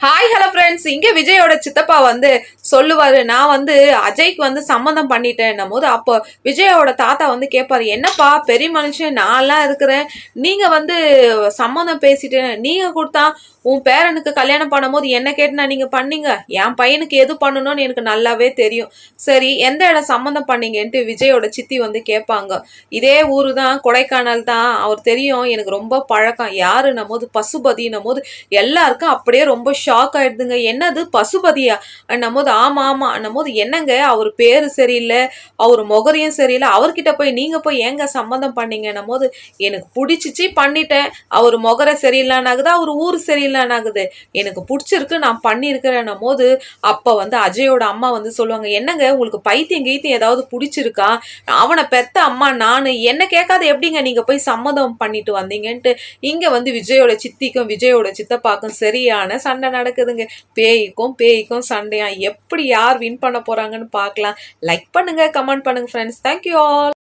Hi hello friends இங்கே விஜயோட சித்தப்பா வந்து சொல்லுவார் நான் வந்து அஜய்க்கு வந்து சம்மந்தம் பண்ணிட்டேன்னும் போது அப்போ விஜயோட தாத்தா வந்து கேட்பாரு என்னப்பா பெரிய மனுஷன் நான்லாம் இருக்கிறேன். நீங்கள் வந்து சம்மந்தம் பேசிட்டேன் நீங்கள் கொடுத்தா உன் பேரனுக்கு கல்யாணம் பண்ணும்போது என்ன கேட்டுனா நீங்கள் பண்ணீங்க? என் பையனுக்கு எது பண்ணணும்னு எனக்கு நல்லாவே தெரியும். சரி எந்த இடம் சம்மந்தம் பண்ணீங்கன்ட்டு விஜயோட சித்தி வந்து கேட்பாங்க இதே ஊர் தான் கொடைக்கானல் தான். அவர் தெரியும் எனக்கு ரொம்ப பழக்கம். யாருன்னும் போது பசுபதினும் போது எல்லாருக்கும் அப்படியே ரொம்ப ஷாக் ஆயிடுதுங்க. என்னது? பசுபதியா? அண்ணும் ஆமா ஆமா. அண்ணும் என்னங்க? அவர் பேரு சரியில்லை. அவர் முகரையும் சரியில்லை. அவர்கிட்ட போய் நீங்க போய் ஏங்க சம்மந்தம் பண்ணீங்க? போது எனக்கு பிடிச்சிச்சு பண்ணிட்டேன். அவர் முகரை சரியில்லைன்னாகுது அவர் ஊர் சரியில்லைன்னாகுது எனக்கு பிடிச்சிருக்கு நான் பண்ணியிருக்கிறேன் போது அப்போ வந்து அஜயோட அம்மா வந்து சொல்லுவாங்க என்னங்க உங்களுக்கு பைத்தியம் கீத்தியம் ஏதாவது பிடிச்சிருக்கா? அவனை பெத்த அம்மா நான். என்ன கேட்காத எப்படிங்க நீங்க போய் சம்மதம் பண்ணிட்டு வந்தீங்கன்ட்டு இங்க வந்து விஜயோட சித்திக்கும் விஜயோட சித்தப்பாக்கும் சரியான சண்டை நடக்குதுங்க. பேய்க்கும் பேய்க்கும் சண்டையா எப்படி யார் வின் பண்ண போறாங்கன்னு பார்க்கலாம். லைக் பண்ணுங்க கமெண்ட் பண்ணுங்க ஃப்ரெண்ட்ஸ் தேங்க்யூ ஆல்